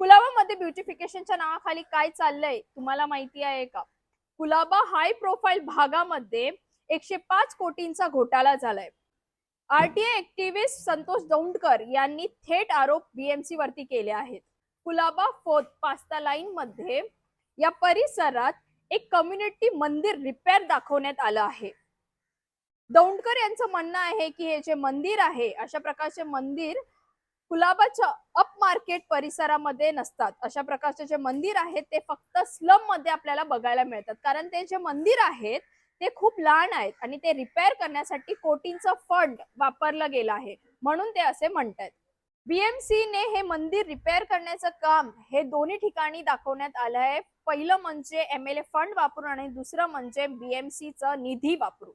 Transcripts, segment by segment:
कुलाबामध्ये ब्युटिफिकेशनच्या नावाखाली काय चाललंय तुम्हाला माहिती आहे का? कुलाबा हाय प्रोफाईल भागामध्ये एकशे पाच कोटींचा घोटाळा झालाय. आरटीए ऍक्टिव्हिस्ट संतोष दौंडकर यांनी थेट आरोप बीएमसी वरती केले आहेत. कुलाबा फोर्थ पास्ता लाईन मध्ये या परिसरात एक कम्युनिटी मंदिर रिपेअर दाखवण्यात आलं आहे. दौंडकर यांचं म्हणणं आहे की हे जे मंदिर आहे अशा प्रकारचे मंदिर कुलाबाच्या अप मार्केट परिसरामध्ये नसतात. अशा प्रकारचे जे मंदिर आहेत ते फक्त स्लममध्ये आपल्याला बघायला मिळतात. कारण ते जे मंदिर आहेत ते खूप लहान आहेत आणि ते रिपेअर करण्यासाठी कोटींचं फंड वापरलं गेलं आहे. म्हणून ते असे म्हणतात बीएमसी ने हे मंदिर रिपेअर करण्याचं काम हे दोन्ही ठिकाणी दाखवण्यात आलं आहे. पहिलं म्हणजे एम एल ए फंड वापरून आणि दुसरं म्हणजे बीएमसीचा निधी वापरून.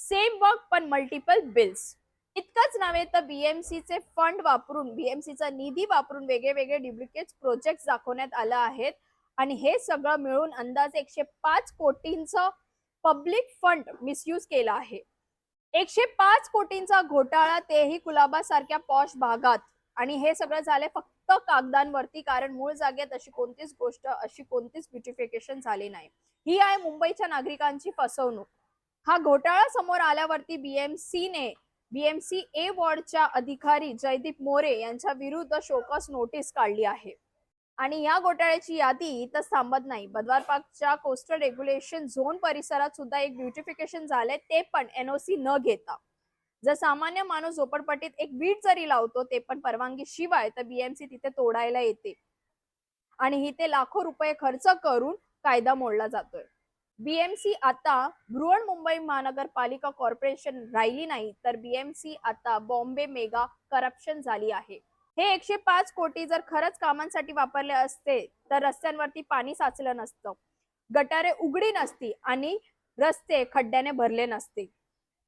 सेम वर्क पण मल्टिपल बिल्स इतकंच नव्हे तर बीएमसीचे फंड वापरून बीएमसीचा निधी वापरून वेगळे वेगळे डुप्लिकेट प्रोजेक्ट दाखवण्यात आलं आहेत. आणि हे सगळं मिळून अंदाजे एकशे पाच कोटींचं पब्लिक फंड मिसयूज केला आहे. एकशे पाच कोटींचा घोटाळा तेही कुलाबा सारख्या पॉश भागात. आणि हे सगळं झाले फक्त कागदांवरती कारण मूळ जागेत अशी कोणतीच गोष्ट अशी कोणतीच ब्युटिफिकेशन झाली नाही. ही आहे मुंबईच्या नागरिकांची फसवणूक. हा घोटाळा समोर आल्यावरती बीएमसीने बीएमसी ए वॉर्डच्या अधिकारी जयदीप मोरे यांच्या विरुद्ध शोकस नोटीस काढली आहे. आणि या घोटाळ्याची यादी इथं थांबत नाही. बदवार पार्कच्या कोस्टल रेग्युलेशन झोन परिसरात सुद्धा एक ब्युटिफिकेशन झालंय ते पण एनओसी न घेता. जर सामान्य माणूस झोपडपट्टीत एक वीट जरी लावतो ते पण परवानगी शिवाय तर बीएमसी तिथे तोडायला येते. आणि इथे लाखो रुपये खर्च करून कायदा मोडला जातोय. बीएमसी आता बृहण मुंबई महानगरपालिका कॉर्पोरेशन राहिली नाही तर बीएमसी आता बॉम्बे मेगा करप्शन झाली आहे. हे एकशे पाच कोटी जर खरंच कामांसाठी वापरले असते तर रस्त्यांवरती पाणी साचलं नसतं. गटारे उघडी नसती आणि रस्ते खड्ड्याने भरले नसते.